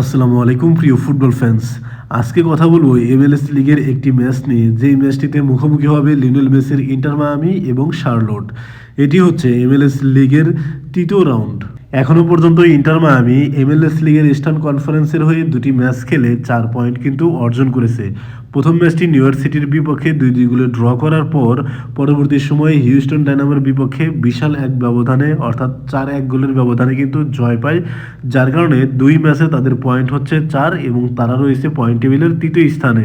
আসসালামু আলাইকুম, প্রিয় ফুটবল ফ্যান্স আজকে কথা বলব এমএলএস লিগের একটি ম্যাচ নিয়ে। যেই ম্যাচটিতে মুখোমুখি হবে লিওনেল মেসির ইন্টার মায়ামি এবং শার্লোট। এটি হচ্ছে এমএলএস লিগের তৃতীয় রাউন্ড এখনও পর্যন্ত ইন্টার মায়ামি এমএলএস লিগের ইস্টার্ন কনফারেন্সের হয়ে দুটি ম্যাচ খেলে চার পয়েন্ট কিন্তু অর্জন করেছে। প্রথম ম্যাচটি নিউ ইয়র্ক সিটির বিপক্ষে দুই দুই গোলে ড্র করার পর পরবর্তী সময়ে হিউস্টন ডায়নামোর বিপক্ষে বিশাল এক ব্যবধানে, অর্থাৎ চার এক গোলের ব্যবধানে কিন্তু জয় পায়, যার কারণে দুই ম্যাচে তাদের পয়েন্ট হচ্ছে চার এবং তারা রয়েছে পয়েন্ট টেবিলের তৃতীয় স্থানে।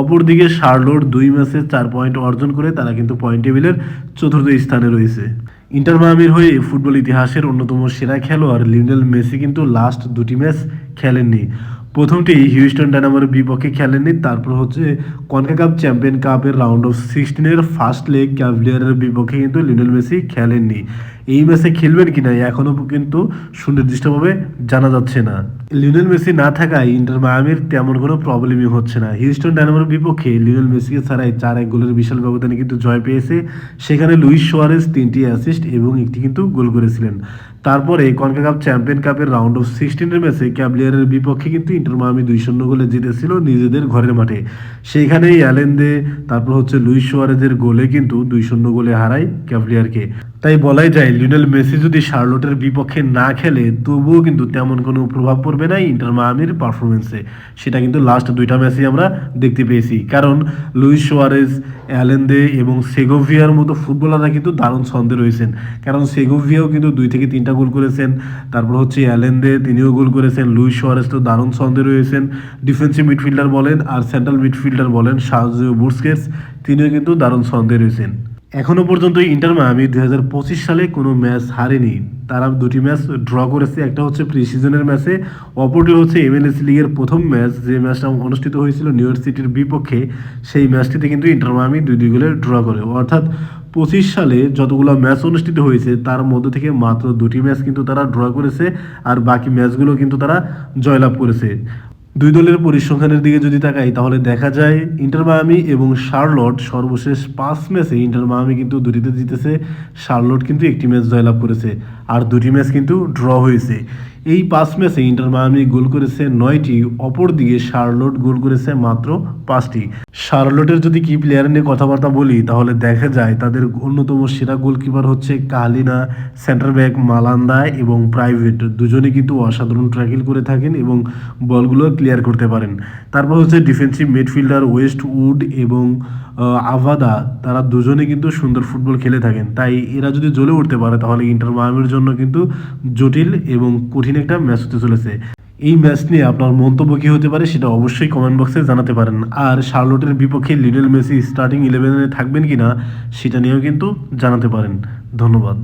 অপরদিকে শার্লোট দুই ম্যাচে চার পয়েন্ট অর্জন করে তারা কিন্তু পয়েন্ট টেবিলের চতুর্থ স্থানে রয়েছে। ইন্টার মায়ামির হয়ে ফুটবল ইতিহাসের অন্যতম সেরা খেলোয়াড় লিওনেল মেসি কিন্তু লাস্ট দুটি ম্যাচ খেলেননি। প্রথমটি হিউস্টন ডায়নামোর বিপক্ষে খেলেননি, তারপর হচ্ছে কনকা কাপ চ্যাম্পিয়ন কাপের রাউন্ড অফ সিক্সটিনের ফার্স্ট লেগ ক্যাভলিয়ারের বিপক্ষে কিন্তু লিওনেল মেসি খেলেননি। এই ম্যাচে খেলবেন কিনা এখনও কিন্তু সুনির্দিষ্টভাবে জানা যাচ্ছে না। লিওনেল মেসি না থাকায় ইন্টার মায়ামির তেমন কোনো প্রবলেমই হচ্ছে না। হিউস্টন ডায়নামোর বিপক্ষে লিওনেল মেসিকে ছাড়াই চার এক গোলের বিশাল ব্যবধানে কিন্তু জয় পেয়েছে। সেখানে লুইস সোয়ারেজ তিনটি অ্যাসিস্ট এবং একটি কিন্তু গোল করেছিলেন। তারপরে কনকাকাপ চ্যাম্পিয়ন কাপের রাউন্ড অফ সিক্সটিনের ম্যাচে ক্যাবলিয়ারের বিপক্ষে কিন্তু ইন্টার মায়ামি দুই শূন্য গোলে জিতেছিল নিজেদের ঘরের মাঠে। সেইখানেই অ্যালেন্দে তারপর হচ্ছে লুইস সোয়ারেজের গোলে কিন্তু দুই শূন্য গোলে হারায় ক্যাবলিয়ারকে। তাই বলাই যায়, লিওনেল মেসি যদি শার্লোটের বিপক্ষে না খেলে, তবুও কিন্তু তেমন কোনো প্রভাব পড়বে না ইন্টার মায়ামির পারফরমেন্সে সেটা কিন্তু লাস্ট দুইটা ম্যাচেই আমরা দেখতে পেয়েছি। কারণ লুইস সোয়ারেজ, অ্যালেন্দে এবং সেগোভিয়ার মতো ফুটবলাররা কিন্তু দারুণ ছন্দে রয়েছেন। কারণ সেগোভিয়াও কিন্তু দুই থেকে তিনটা গোল করেছেন। তারপর হচ্ছে অ্যালেন্দে, তিনিও গোল করেছেন। লুইস সোয়ারেজ তো দারুণ ছন্দে রয়েছেন। ডিফেন্সিভ মিডফিল্ডার বলেন আর সেন্ট্রাল মিডফিল্ডার বলেন সাহায্য বুর্সকেস তিনিও কিন্তু দারুণ ছন্দে রয়েছেন। এখনও পর্যন্ত ইন্টার মায়ামি দুই হাজার পঁচিশ সালে কোনো ম্যাচ হারেনি। তারা দুটি ম্যাচ ড্র করেছে। একটা হচ্ছে প্রি সিজনের ম্যাচে, অপরটি হচ্ছে এমএলএস লিগের প্রথম ম্যাচ। যে ম্যাচটা অনুষ্ঠিত হয়েছিল নিউ ইয়র্ক সিটির বিপক্ষে, সেই ম্যাচটিতে কিন্তু ইন্টার মায়ামি দুই দুই গোলে ড্র করে। অর্থাৎ পঁচিশ সালে যতগুলো ম্যাচ অনুষ্ঠিত হয়েছে, তার মধ্যে থেকে মাত্র দুটি ম্যাচ কিন্তু তারা ড্র করেছে, আর বাকি ম্যাচগুলো কিন্তু তারা জয়লাভ করেছে। দুই দলের পরিসংখ্যানের দিকে যদি তাকাই, তাহলে দেখা যায় ইন্টার মায়ামি এবং শার্লট সর্বশেষ পাঁচ ম্যাচে ইন্টার মায়ামি কিন্তু দুটিতে জিতেছে। শার্লট কিন্তু একটি ম্যাচ জয়লাভ করেছে। আর দুটি ম্যাচ কিন্তু ড্র হয়েছে। এই পাঁচ ম্যাচে ইন্টার মায়ামি গোল করেছে নয়টি অপরদিকে শার্লট গোল করেছে মাত্র পাঁচটি। শার্লটের যদি কি প্লেয়ার নিয়ে কথাবার্তা বলি, তাহলে দেখা যায় তাদের অন্যতম সেরা গোলকিপার হচ্ছে কালিনা সেন্টার ব্যাক মালান্দা এবং প্রাইভেট। দুজনে কিন্তু অসাধারণ ট্র্যাকেল করে থাকেন এবং বলগুলো ক্লিয়ার করতে পারেন। তারপর হচ্ছে ডিফেন্সিভ মিডফিল্ডার ওয়েস্ট উড এবং আভাদা। তারা দুজনে কিন্তু সুন্দর ফুটবল খেলে থাকেন। তাই এরা যদি জ্বলে উঠতে পারে, তাহলে ইন্টার মায়ামির জন্য কিন্তু জটিল এবং কঠিন একটা ম্যাচ হতে চলেছে। এই ম্যাচ নিয়ে আপনার মন্তব্য কী হতে পারে সেটা অবশ্যই কমেন্ট বক্সে জানাতে পারেন। আর শার্লোটের বিপক্ষে লিডেল মেসি স্টার্টিং ইলেভেনে থাকবেন কি না সেটা নিয়েও কিন্তু জানাতে পারেন। ধন্যবাদ।